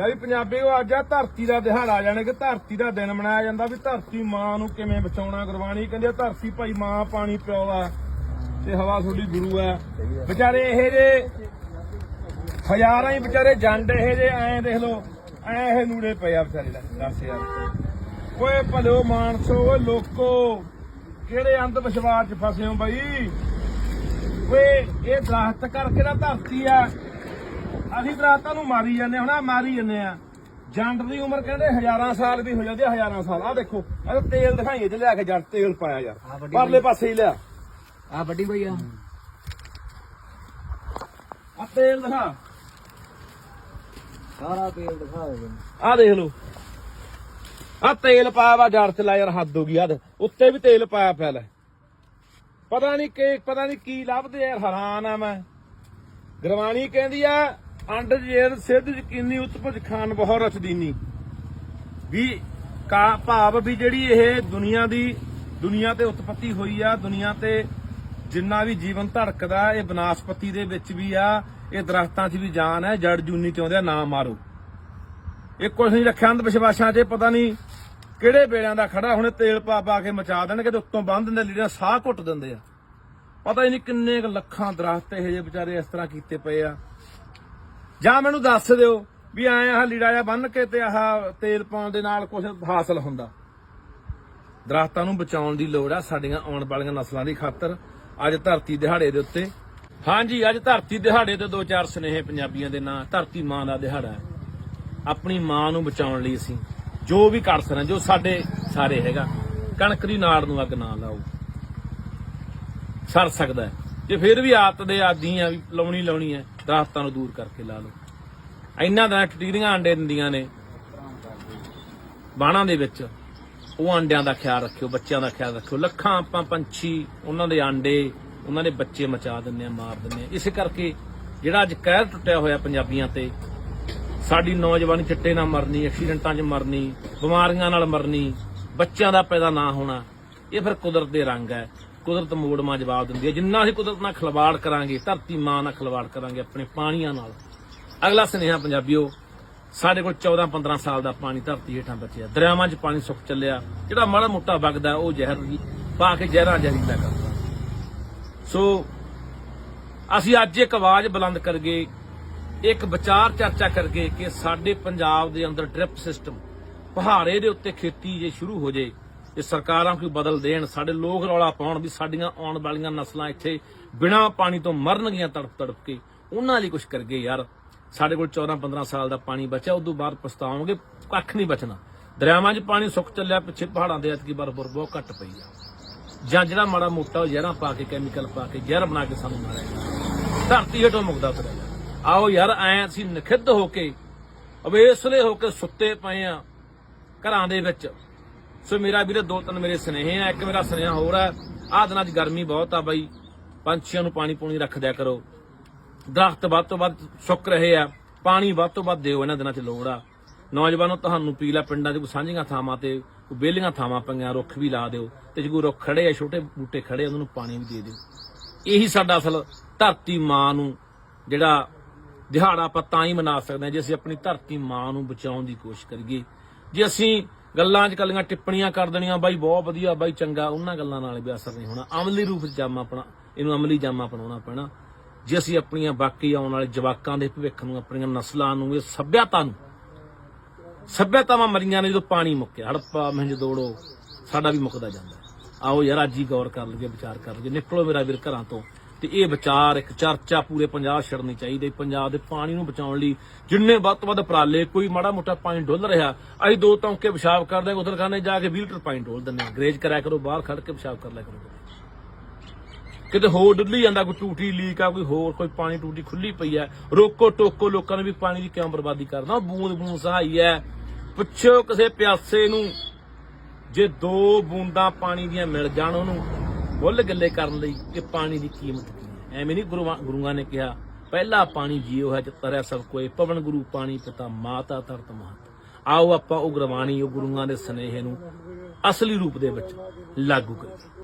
ਲੈ ਵੀ ਪੰਜਾਬੀ, ਉਹ ਅੱਜ ਆ ਧਰਤੀ ਦਾ ਦਿਹਾੜਾ, ਜਾਣੇ ਕਿ ਧਰਤੀ ਦਾ ਦਿਨ ਮਨਾਇਆ ਜਾਂਦਾ ਵੀ ਧਰਤੀ ਮਾਂ ਨੂੰ ਕਿਵੇਂ ਬਚਾਉਣਾ, ਗੁਰਬਾਣੀ ਕਹਿੰਦੀ ਆ, ਧਰਤੀ ਭਾਈ ਮਾਂ, ਪਾਣੀ ਪਿਓ ਤੇ ਹਵਾ ਤੁਹਾਡੀ ਗੁਰੂ ਆ। ਵਿਚਾਰੇ ਇਹ ਜੇ ਹਜ਼ਾਰਾਂ ਹੀ ਵਿਚਾਰੇ ਜੰਡ ਇਹ ਜੇ ਐਂ ਦੇਖ ਲੋ ਐਂ ਇਹ ਨੂੜੇ ਪਏ ਆ ਵਿਚਾਰੇ ਦਾ, ਦੱਸ ਯਾਰ ਓਏ ਭਲਿਓ ਮਾਨਸੋ, ਓਏ ਲੋਕੋ, ਕਿਹੜੇ ਅੰਧ ਵਿਸ਼ਵਾਸ ਚ ਫਸੇ ਹੋ ਬਈ? ਓਏ, ਇਹ ਦਰਖਤ ਕਰਕੇ ਨਾ ਧਰਤੀ ਆ। ਅਸੀਂ ਦਰਖਤਾਂ ਨੂੰ ਮਾਰੀ ਜਾਂਦੇ ਹੁਣ ਆ ਮਾਰੀ ਜਾਂਦੇ ਆ ਜੰਡ ਦੀ ਉਮਰ ਕਹਿੰਦੇ ਹਜ਼ਾਰਾਂ ਸਾਲ ਦੀ ਹੋ ਜਾਂਦੀ ਆ ਹਜ਼ਾਰਾਂ ਸਾਲ। ਆ ਦੇਖੋ ਇਹ ਤੇਲ ਦਿਖਾਈਏ ਤੇ ਲਿਆ ਕੇ ਜੰਡ ਤੇਲ ਪਾਇਆ ਯਾਰ। ਪਰਲੇ ਪਾਸੇ ਹੀ ਲਿਆ। ਆ ਵੱਡੀ ਬਈ ਆ। ਆ ਤੇਲ ਦਿਖਾ। ਸਾਰਾ ਤੇਲ ਦਿਖਾ ਦੇ ਆ ਦੇਖ ਲਓ। ਆ ਤੇਲ ਪਾਇਆ ਵਾ ਜੜ ਤੇ ਲਾ ਯਾਰ ਹੱਦ ਹੋ ਗਈ ਆ। ਉੱਤੇ ਵੀ ਤੇਲ ਪਾਇਆ ਪਿਆ ਲੈ। ਪਤਾ ਨਹੀਂ ਕਿ ਪਤਾ ਨਹੀਂ ਕੀ ਲੱਭਦੇ ਯਾਰ ਹੈਰਾਨ ਆ ਮੈਂ। ਗੁਰਬਾਣੀ ਕਹਿੰਦੀ ਆ, ਅੰਡ ਜੇਰ ਸਿੱਧ ਯਕੀਨੀ ਉਤਪਜ ਖਾਨ ਬਹੁ ਰਚਦੀਨੀ। ਵੀ ਕਾ ਭਾਵ ਵੀ ਜਿਹੜੀ ਇਹ ਦੁਨੀਆ ਦੀ, ਦੁਨੀਆ ਤੇ ਉਤਪਤੀ ਹੋਈ ਆ, ਦੁਨੀਆ ਤੇ ਜਿੰਨਾ ਵੀ ਜੀਵਨ ਧੜਕਦਾ, ਇਹ ਬਨਾਸਪਤੀ ਦੇ ਵਿੱਚ ਵੀ ਆ, ਇਹ ਦਰਖਤਾਂ 'ਚ ਵੀ ਜਾਨ ਹੈ, ਜੜ ਜੂਨੀ ਚਾਹੁੰਦੇ ਆ ਨਾ ਮਾਰੋ। ਇਹ ਕੁਛ ਨਹੀਂ ਰੱਖਿਆ ਅੰਧ ਵਿਸ਼ਵਾਸਾਂ 'ਚ ਪਤਾ ਨਹੀਂ ਕਿਹੜੇ ਵੇਲਿਆਂ ਦਾ ਖੜਾ, ਹੁਣੇ ਤੇਲ ਪਾ ਪਾ ਕੇ ਮਚਾ ਦੇਣਗੇ ਤੇ ਉੱਤੋਂ ਬੰਨ ਦਿੰਦੇ ਲੀਡਰ ਸਾਹ ਘੁੱਟ ਦਿੰਦੇ ਆ। ਪਤਾ ਹੀ ਨਹੀਂ ਕਿੰਨੇ ਕੁ ਲੱਖਾਂ ਦਰਖਤ ਇਹ ਜਿਹੇ ਵਿਚਾਰੇ ਇਸ ਤਰ੍ਹਾਂ ਕੀਤੇ ਪਏ ਆ। ਜਾਂ ਮੈਨੂੰ ਦੱਸ ਦਿਓ ਵੀ ਐ ਆਹ ਲੀੜਾ ਜਿਹਾ ਬੰਨ ਕੇ ਤੇ ਆਹ ਤੇਲ ਪਾਉਣ ਦੇ ਨਾਲ ਕੁਝ ਹਾਸਲ ਹੁੰਦਾ। ਦਰਖਤਾਂ ਨੂੰ ਬਚਾਉਣ ਦੀ ਲੋੜ ਆ ਸਾਡੀਆਂ ਆਉਣ ਵਾਲੀਆਂ ਨਸਲਾਂ ਦੀ ਖਾਤਰ। ਅੱਜ ਧਰਤੀ ਦਿਹਾੜੇ ਦੇ ਉੱਤੇ। ਹਾਂਜੀ, ਅੱਜ ਧਰਤੀ ਦਿਹਾੜੇ ਤੇ ਦੋ ਚਾਰ ਸਨੇਹ ਪੰਜਾਬੀਆਂ ਦੇ ਨਾਂ। ਧਰਤੀ ਮਾਂ ਦਾ ਦਿਹਾੜਾ ਹੈ। ਆਪਣੀ ਮਾਂ ਨੂੰ ਬਚਾਉਣ ਲਈ ਅਸੀਂ ਜੋ ਵੀ ਕਰ ਸਕਦੇ, ਜੋ ਸਾਡੇ ਸਾਰੇ ਹੈਗਾ, ਕਣਕ ਦੀ ਨਾੜ ਨੂੰ ਅੱਗ ਨਾ ਲਾਓ। ਸਰ ਸਕਦਾ ਹੈ। ਜੇ ਫਿਰ ਵੀ ਆਦਤ ਦੇ ਆਦੀ ਆ ਵੀ ਲਾਉਣੀ ਲਾਉਣੀ ਹੈ ਦਰਖਤਾਂ ਨੂੰ ਦੂਰ ਕਰਕੇ ਲਾ ਲਓ। ਇੰਨਾ ਦਾ ਟਟੀਰੀਆਂ ਅੰਡੇ ਦਿੰਦੀਆਂ ਨੇ। ਬਾਣਾ ਦੇ ਵਿੱਚ ਉਹ ਅੰਡਿਆਂ ਦਾ ਖਿਆਲ ਰੱਖਿਓ, ਬੱਚਿਆਂ ਦਾ ਖਿਆਲ ਰੱਖਿਓ। ਲੱਖਾਂ ਆਪਾਂ ਪੰਛੀ, ਉਹਨਾਂ ਦੇ ਆਂਡੇ ਉਹਨਾਂ ਦੇ ਬੱਚੇ ਮਚਾ ਦਿੰਦੇ ਆ, ਮਾਰ ਦਿੰਦੇ ਆ। ਇਸੇ ਕਰਕੇ ਜਿਹੜਾ ਅੱਜ ਕਹਿਰ ਟੁੱਟਿਆ ਹੋਇਆ ਪੰਜਾਬੀਆਂ ਤੇ, ਸਾਡੀ ਨੌਜਵਾਨੀ ਚਿੱਟੇ ਨਾਲ ਮਰਨੀ, ਐਕਸੀਡੈਂਟਾਂ 'ਚ ਮਰਨੀ, ਬਿਮਾਰੀਆਂ ਨਾਲ ਮਰਨੀ, ਬੱਚਿਆਂ ਦਾ ਪੈਦਾ ਨਾ ਹੋਣਾ, ਇਹ ਫਿਰ ਕੁਦਰਤ ਦੇ ਰੰਗ ਹੈ। ਕੁਦਰਤ ਮੋੜ ਮੋੜਮਾ ਜਵਾਬ ਦਿੰਦੀ ਹੈ। ਜਿੰਨਾ ਅਸੀਂ ਕੁਦਰਤ ਨਾਲ ਖਿਲਵਾੜ ਕਰਾਂਗੇ, ਧਰਤੀ ਮਾਂ ਨਾਲ ਖਿਲਵਾੜ ਕਰਾਂਗੇ ਆਪਣੇ ਪਾਣੀਆਂ ਨਾਲ। ਅਗਲਾ ਸੁਨੇਹਾ ਪੰਜਾਬੀਓ, ਸਾਡੇ ਕੋਲ 14 15 ਸਾਲ ਦਾ ਪਾਣੀ ਧਰਤੀ ਹੇਠਾਂ ਬਚਿਆ। ਦਰਿਆਵਾਂ 'ਚ ਪਾਣੀ ਸੁੱਕ ਚੱਲਿਆ। ਜਿਹੜਾ ਮਾੜਾ ਮੋਟਾ ਵਗਦਾ, ਉਹ ਜ਼ਹਿਰ ਵੀ ਪਾ ਕੇ ਜ਼ਹਿਰਾਂ ਜ਼ਹਿਰੀਲਾ ਕਰਦਾ ਸੋ, ਅਸੀਂ ਅੱਜ ਇੱਕ ਆਵਾਜ਼ ਬੁਲੰਦ ਕਰਗੇ ਇੱਕ ਵਿਚਾਰ ਚਰਚਾ ਕਰਗੇ ਕਿ ਸਾਡੇ ਪੰਜਾਬ ਦੇ ਅੰਦਰ ਡ੍ਰਿਪ ਸਿਸਟਮ, ਪਹਾੜੇ ਦੇ ਉੱਤੇ ਖੇਤੀ ਜੇ ਸ਼ੁਰੂ ਹੋ ਜੇ ਤੇ ਸਰਕਾਰਾਂ ਕੋਈ ਬਦਲ ਦੇਣ, ਸਾਡੇ ਲੋਕ ਰੌਲਾ ਪਾਉਣ ਵੀ ਸਾਡੀਆਂ ਆਉਣ ਵਾਲੀਆਂ ਨਸਲਾਂ ਇੱਥੇ ਬਿਨਾਂ ਪਾਣੀ ਤੋਂ ਮਰਨਗੀਆਂ ਤੜਪ ਤੜਪ ਕੇ ਉਹਨਾਂ ਲਈ ਕੁਝ ਕਰਗੇ ਯਾਰ। ਸਾਡੇ ਕੋਲ 14 15 ਸਾਲ ਦਾ ਪਾਣੀ ਬਚਿਆ, ਉਦੋਂ ਬਾਅਦ ਪਛਤਾਵਾਂਗੇ ਕੱਖ ਨਹੀਂ ਬਚਣਾ। ਦਰਿਆਵਾਂ 'ਚ ਪਾਣੀ ਸੁੱਕ ਚੱਲਿਆ, ਪਿੱਛੇ ਪਹਾੜਾਂ ਦੇ ਐਤਕੀ ਬਰਫ਼ ਬਹੁਤ ਘੱਟ ਪਈ ਆ। ਜਾਂ ਜਿਹੜਾ ਮਾੜਾ ਮੋਟਾ ਉਹ ਜ਼ਹਿਰਾਂ ਪਾ ਕੇ ਕੈਮੀਕਲ ਪਾ ਕੇ, ਜ਼ਹਿਰ ਬਣਾ ਕੇ ਸਾਨੂੰ ਮਾਰਿਆ ਧਰਤੀ ਹੇਠੋਂ ਮੁਕਦਾ ਫਿਰਿਆ ਆਓ ਯਾਰ, ਐ ਅਸੀਂ ਨਖਿੱਧ ਹੋ ਕੇ, ਅਵੇਸਲੇ ਹੋ ਕੇ ਸੁੱਤੇ ਪਏ ਆ ਘਰਾਂ ਦੇ ਵਿੱਚ। ਸੋ ਮੇਰਾ ਵੀਰੇ, ਦੋ ਤਿੰਨ ਮੇਰੇ ਸਨੇਹ ਆ, ਇੱਕ ਮੇਰਾ ਸੁਨੇਹਾ ਹੋਰ ਆ। ਆਹ ਦਿਨਾਂ 'ਚ ਗਰਮੀ ਬਹੁਤ ਆ ਬਾਈ। ਪੰਛੀਆਂ ਨੂੰ ਪਾਣੀ ਪੂਣੀ ਰੱਖ ਦਿਆ ਕਰੋ। ਦਰਖਤ ਵੱਧ ਤੋਂ ਵੱਧ ਸੁੱਕ ਰਹੇ ਆ। ਪਾਣੀ ਵੱਧ ਤੋਂ ਵੱਧ ਦਿਓ ਇਹਨਾਂ ਦਿਨਾਂ 'ਚ ਲੋੜ ਆ। ਨੌਜਵਾਨੋ, ਤੁਹਾਨੂੰ ਪੀਲਾ ਪਿੰਡਾਂ 'ਚ ਕੋਈ ਸਾਂਝੀਆਂ ਥਾਵਾਂ ਤੇ, ਕੋਈ ਬੇਲੀਆਂ ਥਾਵਾਂ ਪਈਆਂ, ਰੁੱਖ ਵੀ ਲਾ ਦਿਓ। ਤੇ ਜੇ ਕੋਈ ਰੁੱਖ ਖੜੇ ਆ, ਛੋਟੇ ਬੂਟੇ ਖੜੇ ਉਹਨਾਂ ਨੂੰ ਪਾਣੀ ਵੀ ਦੇ ਦਿਓ। ਇਹੀ ਸਾਡਾ ਅਸਲ ਧਰਤੀ ਮਾਂ ਨੂੰ ਜਿਹੜਾ ਦਿਹਾੜਾ ਆਪਾਂ ਤਾਂ ਹੀ ਮਨਾ ਸਕਦੇ ਹਾਂ, ਜੇ ਅਸੀਂ ਆਪਣੀ ਧਰਤੀ ਮਾਂ ਨੂੰ ਬਚਾਉਣ ਦੀ ਕੋਸ਼ਿਸ਼ ਕਰੀਏ। ਜੇ ਅਸੀਂ ਗੱਲਾਂ 'ਚ ਕੱਲੀਆਂ ਟਿੱਪਣੀਆਂ ਕਰ ਦੇਣੀਆਂ, ਬਾਈ ਬਹੁਤ ਵਧੀਆ, ਬਾਈ ਚੰਗਾ, ਉਹਨਾਂ ਗੱਲਾਂ ਨਾਲ ਵੀ ਅਸਰ ਨਹੀਂ ਹੋਣਾ। ਅਮਲੀ ਰੂਪ 'ਚ ਜਾਮਾ ਆਪਣਾ, ਇਹਨੂੰ ਅਮਲੀ ਜਾਮਾ ਅਪਣਾਉਣਾ ਪੈਣਾ। ਜੇ ਅਸੀਂ ਆਪਣੀਆਂ ਬਾਕੀ ਆਉਣ ਵਾਲੇ ਜਵਾਕਾਂ ਦੇ ਭਵਿੱਖ ਨੂੰ, ਆਪਣੀਆਂ ਨਸਲਾਂ ਨੂੰ, ਇਹ ਸੱਭਿਅਤਾ ਨੂੰ, ਸੱਭਿਅਤਾਵਾਂ ਮਰੀਆਂ ਨੇ ਜਦੋਂ ਪਾਣੀ ਮੁੱਕਿਆ, ਹੜੱਪਾ, ਮਹਿੰਜ ਦੋੜੋ, ਸਾਡਾ ਵੀ ਮੁੱਕਦਾ ਜਾਂਦਾ। ਆਓ ਯਾਰ, ਅੱਜ ਹੀ ਗੌਰ ਕਰ ਲਈਏ, ਵਿਚਾਰ ਕਰ ਲਈਏ। ਨਿਕਲੋ ਮੇਰਾ ਵੀਰ ਘਰਾਂ ਤੋਂ। ਤੇ ਇਹ ਵਿਚਾਰ ਇੱਕ ਚਰਚਾ ਪੂਰੇ ਪੰਜਾਬ ਛੜਨੀ ਚਾਹੀਦੀ ਪੰਜਾਬ ਦੇ ਪਾਣੀ ਨੂੰ ਬਚਾਉਣ ਲਈ ਜਿੰਨੇ ਵੱਧ ਤੋਂ ਵੱਧ ਉਪਰਾਲੇ, ਕੋਈ ਮਾੜਾ ਮੋਟਾ ਪਾਣੀ ਡੁੱਲ ਰਿਹਾ, ਅਸੀਂ ਦੋ ਟੌਂਕੇ ਪਿਸ਼ਾਬ ਕਰਦੇ ਉਧਰ ਖਾਨੇ ਜਾ ਕੇ 20 ਲੀਟਰ ਪਾਣੀ ਡੋਲ ਦਿੰਦੇ ਹਾਂ। ਗਰੇਜ ਕਰਿਆ ਕਰੋ, ਬਾਹਰ ਖੜ ਕੇ ਪਿਸ਼ਾਬ ਕਰ ਲਿਆ ਕਰੋ। ਕਿਤੇ ਹੋਰ ਡੁੱਲੀ ਜਾਂਦਾ, ਕੋਈ ਟੂਟੀ ਲੀਕ ਆ, ਕੋਈ ਹੋਰ, ਕੋਈ ਪਾਣੀ ਟੂਟੀ ਖੁੱਲੀ ਪਈ ਹੈ ਰੋਕੋ ਟੋਕੋ ਲੋਕਾਂ ਨੇ ਵੀ ਪਾਣੀ ਦੀ ਕਿਉਂ ਬਰਬਾਦੀ ਕਰਨਾ? ਬੂੰਦ ਬੂੰਦ ਸਹਾਈ ਹੈ। ਪੁੱਛੋ ਕਿਸੇ ਪਿਆਸੇ ਨੂੰ, ਜੇ ਦੋ ਬੂੰਦਾਂ ਪਾਣੀ ਦੀਆਂ ਮਿਲ ਜਾਣ ਉਹਨੂੰ ਬੁੱਲ ਗੱਲੇ ਕਰਨ ਲਈ ਕਿ ਪਾਣੀ ਦੀ ਕੀਮਤ ਕੀ ਹੈ? ਐਵੇਂ ਨਹੀਂ ਗੁਰੂਆਂ ਗੁਰੂਆਂ ਨੇ ਕਿਹਾ, ਪਹਿਲਾ ਪਾਣੀ ਜੀਉ ਹੈ ਤਰਿਆ ਸਭ ਕੋਏ, ਪਵਨ ਗੁਰੂ ਪਾਣੀ ਪਿਤਾ ਮਾਤਾ ਧਰਤ ਮਾਤ ਆਓ ਆਪਾਂ ਉਹ ਗੁਰਬਾਣੀ ਉਹ ਗੁਰੂਆਂ ਦੇ ਸਨੇਹ ਨੂੰ ਅਸਲੀ ਰੂਪ ਦੇ ਵਿੱਚ ਲਾਗੂ ਕਰੀਏ।